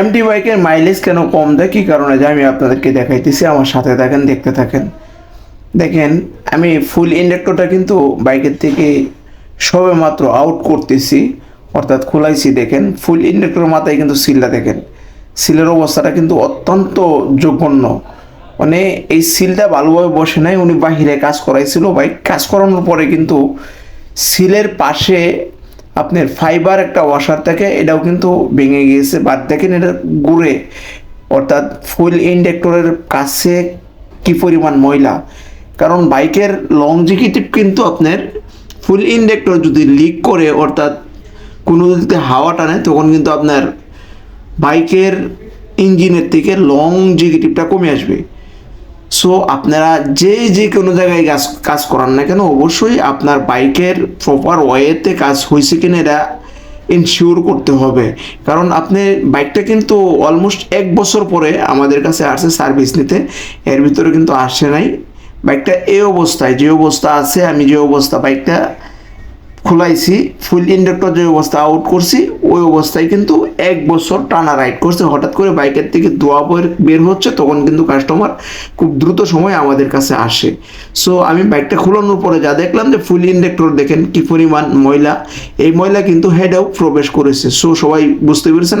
MT বাইকের mileage কেন কম দেয়? কী কারণে? যায় আমি আপনাদেরকে দেখাইতেছি, আমার সাথে থাকেন, দেখতে থাকেন। দেখেন, আমি ফুল ইন্ডাক্টরটা কিন্তু বাইকের থেকে সবে মাত্র আউট করতেছি, অর্থাৎ খোলাইছি, দেখেন। ফুল ইন্ডাক্টরের মাথায় কিন্তু সিলটা দেখেন। সিলের অবস্থাটা কিন্তু অত্যন্ত জঘন্য। মানে এই সিলটা ভালোভাবে বসে নাই, উনি বাহিরে কাজ করাইছিল। বাইক কাজ করানোর পরে কিন্তু সিলের পাশে আপনার ফাইবার একটা ওয়াশার থাকে, এটাও কিন্তু ভেঙে গিয়েছে। বাদ দেখেন এটা ঘুরে অর্থাৎ ফুল ইন্ডাক্টরের কাছে কি পরিমাণ ময়লা? কারণ বাইকের লংজিকিটিভ কিন্তু আপনার ফুল ইন্ডাক্টর যদি লিক করে, অর্থাৎ কোনো যদি হাওয়া টানে, তখন কিন্তু আপনার বাইকের ইঞ্জিনের থেকে লং জিকিটিভটা কমে আসবে। সো আপনারা যে যে কোনো জায়গায় কাজ কাজ করান না কেন, অবশ্যই আপনার বাইকের প্রপার ওয়েতে কাজ হয়েছে কিনা এটা ইনশিওর করতে হবে। কারণ আপনি বাইকটা কিন্তু অলমোস্ট এক বছর পরে আমাদের কাছে আসছে সার্ভিস নিতে, এর ভিতরে কিন্তু আসে নাই। বাইকটা এই অবস্থায়, যে অবস্থা আছে, আমি যে অবস্থা, বাইকটা খোলাইছি ফুল ইন্ডাক্টর যে অবস্থা আউট করছি, ওই অবস্থায় কিন্তু এক বছর টানা রাইড করছে। হঠাৎ করে বাইকের থেকে ধোয়া বের বের হচ্ছে, তখন কিন্তু কাস্টমার খুব দ্রুত সময় আমাদের কাছে আসে। সো আমি বাইকটা খোলানোর পরে যা দেখলাম যে ফুল ইন্ডাক্টর দেখেন কি পরিমাণ ময়লা। এই ময়লা কিন্তু হেডেও প্রবেশ করেছে। সো সবাই বুঝতে পেরেছেন?